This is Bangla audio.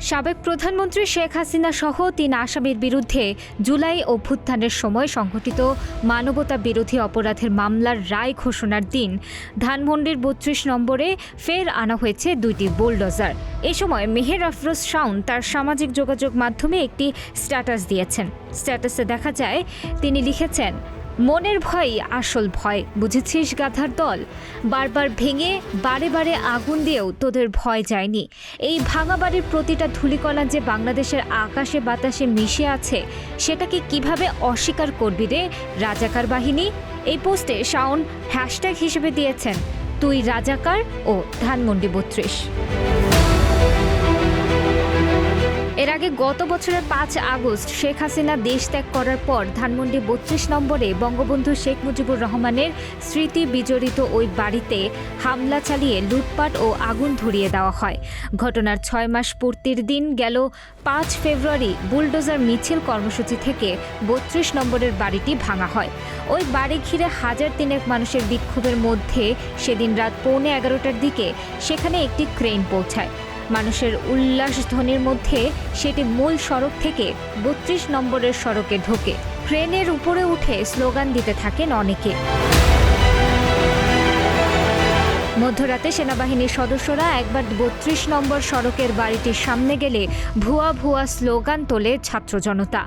সাবেক প্রধানমন্ত্রী শেখ হাসিনা সহ তিন আসামির বিরুদ্ধে জুলাই অভ্যুত্থানের সময় সংঘটিত মানবতা বিরোধী অপরাধের মামলার রায় ঘোষণার দিন ধানমন্ডির বত্রিশ নম্বরে ফের আনা হয়েছে দুইটি বুলডোজার। এ সময় মেহের আফরোজ শাউন তার সামাজিক যোগাযোগ মাধ্যমে একটি স্ট্যাটাস দিয়েছেন। স্ট্যাটাসে দেখা যায়, তিনি লিখেছেন মনের ভয়, আসল ভয়। বুঝেছিস, গাধার দল? বারবার ভেঙে, বারে বারে আগুন দিয়েও তোদের ভয় যায়নি। এই ভাঙা বাড়ির প্রতিটা ধূলিকণা যে বাংলাদেশের আকাশে বাতাসে মিশে আছে, সেটাকে কীভাবে অস্বীকার করবি রে রাজাকার বাহিনী? এই পোস্টে শাওন হ্যাশট্যাগ হিসেবে দিয়েছেন, তুই রাজাকার ও ধানমন্ডি বত্রিশ। আগে গত বছরের পাঁচ আগস্ট শেখ হাসিনা দেশ ত্যাগ করার পর ধানমন্ডি বত্রিশ নম্বরে বঙ্গবন্ধু শেখ মুজিবুর রহমানের স্মৃতি বিজড়িত ওই বাড়িতে হামলা চালিয়ে লুটপাট ও আগুন ধরিয়ে দেওয়া হয়। ঘটনার ছয় মাস পূর্তির দিন গেল পাঁচ ফেব্রুয়ারি, বুলডোজার মিছিল কর্মসূচি থেকে বত্রিশ নম্বরের বাড়িটি ভাঙা হয়। ওই বাড়ি ঘিরে হাজার তিনেক মানুষের বিক্ষোভের মধ্যে সেদিন রাত পৌনে এগারোটার দিকে সেখানে একটি ক্রেন পৌঁছায়। মানুষের উল্লাস ধ্বনির মধ্যে সেটি মূল সড়ক থেকে বত্রিশ নম্বরের সড়কে ঢোকে। ট্রেনের উপরে উঠে স্লোগান দিতে থাকেন অনেকে। মধ্যরাতে সেনাবাহিনীর সদস্যরা একবার বত্রিশ নম্বর সড়কের বাড়িটির সামনে গেলে ভুয়া ভুয়া স্লোগান তোলে ছাত্র জনতা।